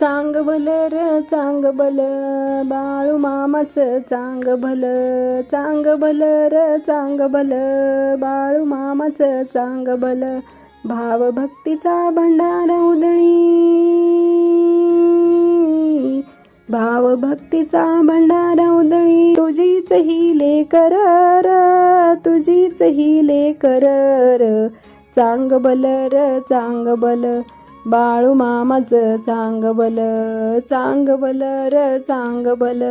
चांग भल र चांग भल बाळू मामाचं चांग भल चांग भल र चांग भल बाळू मामाचं चांग भल भाव भक्तीचा भंडार उदळी. भाव भक्तीचा भंडार उदळी. तुझीच ही लेकर र तुझीच ही लेकर र. चांग बल र चांग बल बाळू मामाचं चांग बल चांग बल र चांग बल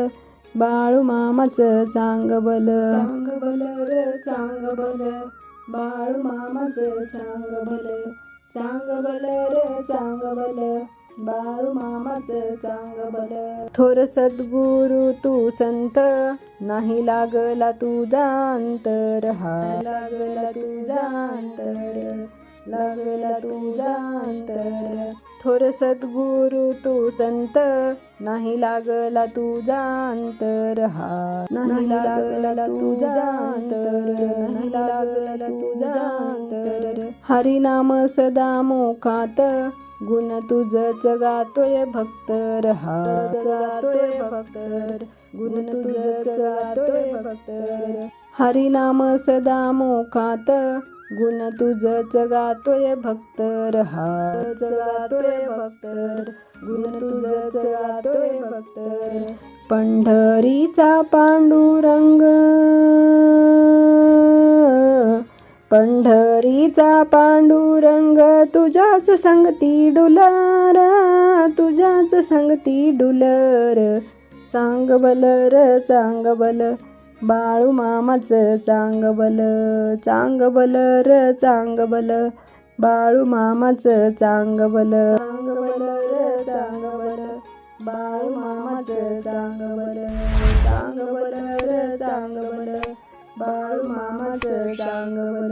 बाळू मामाचं चांग बल चांग बल र चांग बल बाळू मामाचं चांग बल चांग बल र चांग बल बाळू मामाचं चांग बल थोर सद्गुरु तू संत नाही लागला तुझा अंतर हा लागला तुझा अंतर लागला तुझा अंतर थोर सद्गुरु तू संत नाही लागला तुझा अंतर हा नाही लागला तुझा अंतर नाही लागला तुझा अंतर हरिनाम सदा मोखात गुण तुझच गातोय भक्त रहा गातोय भक्त गुण तुझच गातोय भक्त हरिनाम सदा मोखात गुण तुझच गातोय भक्त रहा गातोय भक्त गुण तुझच गातोय भक्त पंढरीचा पांडुरंग. पंढरीचा पांडुरंग तुझ्याच संगती डुलर. तुझ्याच संगती डुलर. चांग बल र चांग बल बाळू मामाचं चांग बल चांग बल र चांग बल बाळू मामाचं चांग बल चांग बल र चांग बल बाळू मामाचं चांग बल चांग बल र चांग बल बाळू मामाचं चांग बल